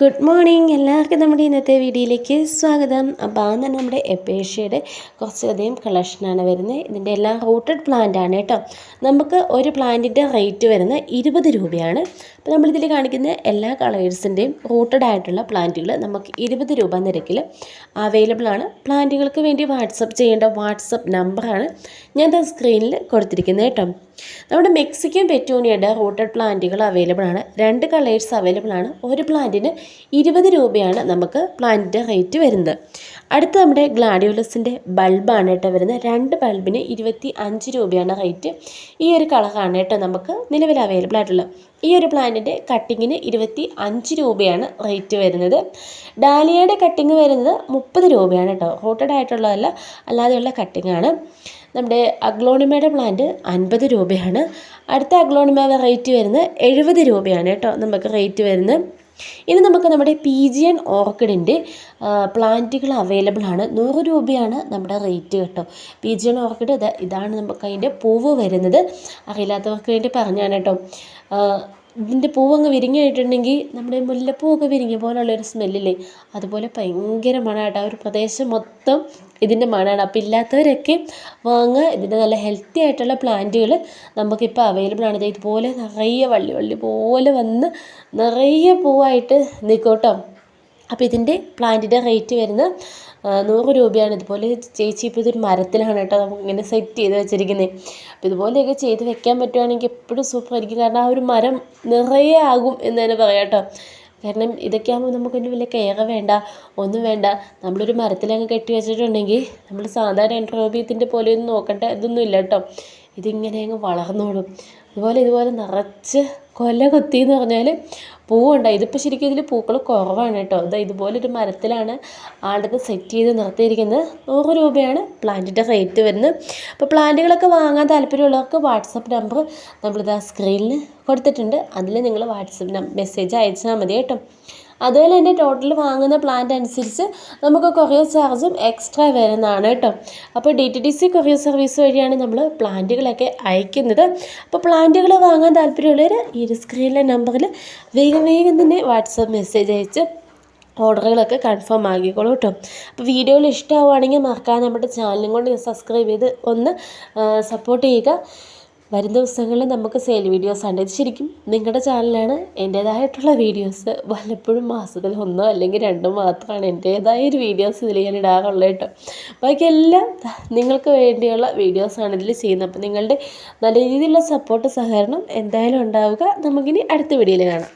Good morning എല്ലാവർക്കും നമ്മുടെ ഇന്നത്തെ വീഡിയോയിലേക്ക് സ്വാഗതം. അപ്പോൾ ആദ്യം തന്നെ നമ്മുടെ എപ്പേഷ്യയുടെ കുറച്ചധികം കളക്ഷനാണ് വരുന്നത്. ഇതിന്റെ എല്ലാം റൂട്ടഡ് പ്ലാന്റ് ആണ് കേട്ടോ. നമുക്ക് ഒരു പ്ലാന്റിന്റെ റേറ്റ് വരുന്നത് ഇരുപത് രൂപയാണ്. അപ്പോൾ നമ്മളിതിൽ കാണിക്കുന്ന എല്ലാ കളേഴ്സിന്റെയും റൂട്ടഡ് ആയിട്ടുള്ള പ്ലാന്റുകൾ നമുക്ക് ഇരുപത് രൂപ നിരക്കിൽ അവൈലബിൾ ആണ്. പ്ലാന്റുകൾക്ക് വേണ്ടി വാട്സപ്പ് ചെയ്യേണ്ട വാട്സപ്പ് നമ്പറാണ് ഞാൻ സ്ക്രീനിൽ കൊടുത്തിരിക്കുന്നത് കേട്ടോ. നമ്മുടെ മെക്സിക്കൻ പെറ്റോണിയുടെ റൂട്ടഡ് പ്ലാന്റുകൾ അവൈലബിൾ ആണ്. രണ്ട് കളേഴ്സ് അവൈലബിൾ ആണ്. ഒരു പ്ലാന്റിന് ഇരുപത് രൂപയാണ് നമുക്ക് പ്ലാന്റിന്റെ റേറ്റ് വരുന്നത്. അടുത്ത നമ്മുടെ ഗ്ലാഡിയോലസിന്റെ ബൾബാണ് കേട്ടോ വരുന്നത്. രണ്ട് ബൾബിന് ഇരുപത്തി അഞ്ച് രൂപയാണ് റേറ്റ് ഈ ഒരു കളറാണ് കേട്ടോ നമുക്ക് നിലവിൽ അവൈലബിൾ ആയിട്ടുള്ളത്. ഈ ഒരു പ്ലാന്റിന്റെ കട്ടിങ്ങിന് ഇരുപത്തി അഞ്ച് രൂപയാണ് റേറ്റ് വരുന്നത്. ഡാലിയയുടെ കട്ടിങ് വരുന്നത് മുപ്പത് രൂപയാണ് കേട്ടോ. റോട്ടഡ് ആയിട്ടുള്ളതല്ല അല്ലാതെയുള്ള കട്ടിങ്ങാണ് നമ്മുടെ അഗ്ലോണിമയുടെ പ്ലാന്റ് അൻപത് രൂപയാണ്. അടുത്ത അഗ്ലോണിമ റേറ്റ് വരുന്നത് എഴുപത് രൂപയാണ് കേട്ടോ നമുക്ക് റേറ്റ് വരുന്നത്. ഇനി നമുക്ക് നമ്മുടെ പി ജി എൻ ഓർക്കിഡിന്റെ പ്ലാന്റുകൾ അവൈലബിൾ ആണ്. നൂറ് രൂപയാണ് നമ്മുടെ റേറ്റ് കേട്ടോ. പി ജി എൻ ഓർക്കിഡ് ഇതാണ് നമുക്ക് അതിന്റെ പൂവ് വരുന്നത്. അറിയില്ലാത്തവർക്ക് വേണ്ടി പറഞ്ഞാണ് കേട്ടോ. ഇതിന്റെ പൂവങ്ങ് വിരിഞ്ഞ് കഴിഞ്ഞിട്ടുണ്ടെങ്കിൽ നമ്മുടെ മുല്ലപ്പൂവൊക്കെ വിരിഞ്ഞ പോലുള്ളൊരു സ്മെല്ലില്ലേ? അതുപോലെ ഭയങ്കര മണമായിട്ട് ആ ഒരു പ്രദേശം മൊത്തം ഇതിന്റെ മണമാണ് അപ്പോൾ ഇല്ലാത്തവരൊക്കെ വാങ്ങുക ഇതിന്റെ നല്ല ഹെൽത്തി ആയിട്ടുള്ള പ്ലാന്റുകൾ നമുക്കിപ്പോൾ അവൈലബിൾ ആണ്. ഇതുപോലെ നിറയെ വള്ളി വള്ളി പോലെ വന്ന് നിറയെ പൂവായിട്ട് നിൽക്കും കേട്ടോ. അപ്പോൾ ഇതിന്റെ പ്ലാന്റിന്റെ റേറ്റ് വരുന്നത് നൂറ് രൂപയാണ്. ഇതുപോലെ ചേച്ചി ഇപ്പോൾ ഇതൊരു മരത്തിലാണ് കേട്ടോ നമുക്ക് ഇങ്ങനെ സെറ്റ് ചെയ്ത് വെച്ചിരിക്കുന്നത്. അപ്പോൾ ഇതുപോലെയൊക്കെ ചെയ്ത് വെക്കാൻ പറ്റുവാണെങ്കിൽ എപ്പോഴും സൂപ്പറായിരിക്കും കാരണം ആ ഒരു മരം നിറയെ ആകും എന്ന് തന്നെ പറയാം കേട്ടോ. കാരണം ഇതൊക്കെ ആകുമ്പോൾ നമുക്കൊരു വലിയ കെയർ വേണ്ട ഒന്നും വേണ്ട. നമ്മളൊരു മരത്തിലങ്ങ് കെട്ടി വെച്ചിട്ടുണ്ടെങ്കിൽ നമ്മൾ സാധാരണ എൻട്രോബിയത്തിന്റെ പോലെയൊന്നും നോക്കേണ്ട ഇതൊന്നും ഇല്ല കേട്ടോ. ഇതിങ്ങനെ അങ്ങ് വളർന്നോളും. അതുപോലെ ഇതുപോലെ നിറച്ച് കൊല കൊത്തി എന്ന് പറഞ്ഞാൽ പൂവുണ്ടായി ഇതിപ്പോൾ ശരിക്കും ഇതിൽ പൂക്കൾ കുറവാണ് കേട്ടോ. ഇതാ ഇതുപോലൊരു മരത്തിലാണ് ആളുടെ സെറ്റ് ചെയ്ത് നിർത്തിയിരിക്കുന്നത്. നൂറ് രൂപയാണ് പ്ലാന്റിന്റെ റേറ്റ് വരുന്നത്. അപ്പോൾ പ്ലാന്റുകളൊക്കെ വാങ്ങാൻ താല്പര്യമുള്ളവർക്ക് വാട്സപ്പ് നമ്പർ നമ്മളിത് സ്ക്രീനിൽ കൊടുത്തിട്ടുണ്ട്. അതിൽ നിങ്ങൾ വാട്സപ്പ് മെസ്സേജ് അയച്ചാൽ മതി കേട്ടോ. അതുപോലെ തന്നെ ടോട്ടൽ വാങ്ങുന്ന പ്ലാൻ അനുസരിച്ച് നമുക്ക് കൊറിയർ ചാർജും എക്സ്ട്രാ വരുന്നതാണ് കേട്ടോ. അപ്പോൾ D T D C courier service വഴിയാണ് നമ്മൾ പ്ലാന്റുകളൊക്കെ അയക്കുന്നത്. അപ്പോൾ പ്ലാന്റുകൾ വാങ്ങാൻ താല്പര്യമുള്ളവർ ഈ സ്ക്രീനിലെ നമ്പറിൽ വേഗം വേഗം തന്നെ വാട്സപ്പ് മെസ്സേജ് അയച്ച് ഓർഡറുകളൊക്കെ കൺഫേം ആക്കിക്കോളൂ കേട്ടോ. അപ്പോൾ വീഡിയോയിൽ ഇഷ്ടമാവുകയാണെങ്കിൽ മറക്കാതെ നമ്മുടെ ചാനലും കൊണ്ട് സബ്സ്ക്രൈബ് ചെയ്ത് ഒന്ന് സപ്പോർട്ട് ചെയ്യുക. വരും ദിവസങ്ങളിൽ നമുക്ക് സെയിൽ വീഡിയോസ് ഇത് ശരിക്കും നിങ്ങളുടെ ചാനലാണ് എന്റേതായിട്ടുള്ള വീഡിയോസ് വല്ലപ്പോഴും മാസത്തിൽ ഒന്നോ അല്ലെങ്കിൽ രണ്ടോ മാത്രമാണ് എന്റേതായ ഒരു വീഡിയോസ് ഇതിൽ ഞാൻ ഇടാറുള്ളത് കേട്ടോ. ബാക്കി എല്ലാം നിങ്ങൾക്ക് വേണ്ടിയുള്ള വീഡിയോസാണ് ഇതിൽ ചെയ്യുന്നത്. അപ്പോൾ നിങ്ങളുടെ നല്ല രീതിയിലുള്ള സപ്പോർട്ട് സഹകരണം എന്തായാലും ഉണ്ടാവുക. നമുക്കിനി അടുത്ത വീഡിയോയിൽ കാണാം.